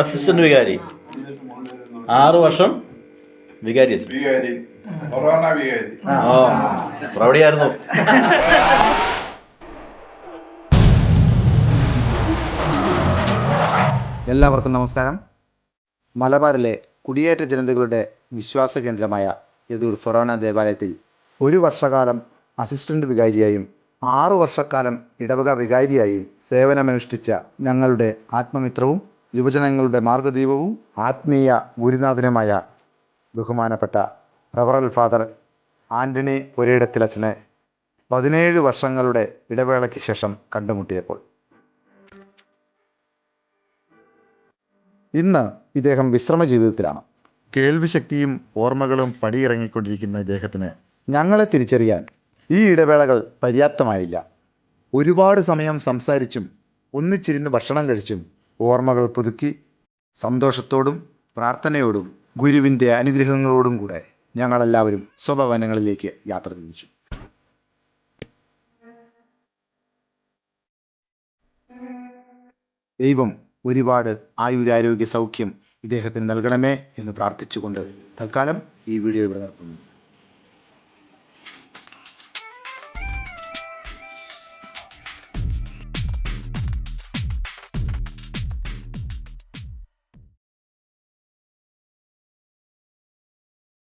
Assistant വികാരി. ആറു വർഷം വികാരി ഓ പ്രൗഢിയായിരുന്നു എല്ലാവർക്കും നമസ്കാരം. മലബാറിലെ കുടിയേറ്റ ജനതകളുടെ വിശ്വാസ കേന്ദ്രമായ യദൂർ ഫൊറോന ദേവാലയത്തിൽ ഒരു വർഷകാലം അസിസ്റ്റന്റ് വികാരിയായും ആറു വർഷക്കാലം ഇടവക വികാരിയായും സേവനമനുഷ്ഠിച്ച ഞങ്ങളുടെ ആത്മമിത്രവും യുവജനങ്ങളുടെ മാർഗദീപവും ആത്മീയ ഗുരുനാഥനുമായ ബഹുമാനപ്പെട്ട റവറൽ ഫാദർ ആന്റണി പുരയിടത്തിലച്ഛനെ പതിനേഴ് വർഷങ്ങളുടെ ഇടവേളയ്ക്ക് ശേഷം കണ്ടുമുട്ടിയപ്പോൾ. ഇന്ന് ഇദ്ദേഹം വിശ്രമ ജീവിതത്തിലാണ് കേൾവിശക്തിയും ഓർമ്മകളും പടിയിറങ്ങിക്കൊണ്ടിരിക്കുന്ന ഇദ്ദേഹത്തിന് ഞങ്ങളെ തിരിച്ചറിയാൻ ഈ ഇടവേളകൾ പര്യാപ്തമായില്ല. ഒരുപാട് സമയം സംസാരിച്ചും ഒന്നിച്ചിരുന്ന് ഭക്ഷണം കഴിച്ചും ഓർമ്മകൾ പുതുക്കി സന്തോഷത്തോടും പ്രാർത്ഥനയോടും ഗുരുവിന്റെ അനുഗ്രഹങ്ങളോടും കൂടെ ഞങ്ങളെല്ലാവരും സ്വഭവനങ്ങളിലേക്ക് യാത്ര തിരിച്ചു. ദൈവം ഒരുപാട് ആയുരാരോഗ്യ സൗഖ്യം ഇദ്ദേഹത്തിന് നൽകണമേ എന്ന് പ്രാർത്ഥിച്ചുകൊണ്ട് തൽക്കാലം ഈ വീഡിയോ ഇവിടെ നിർത്തുന്നു.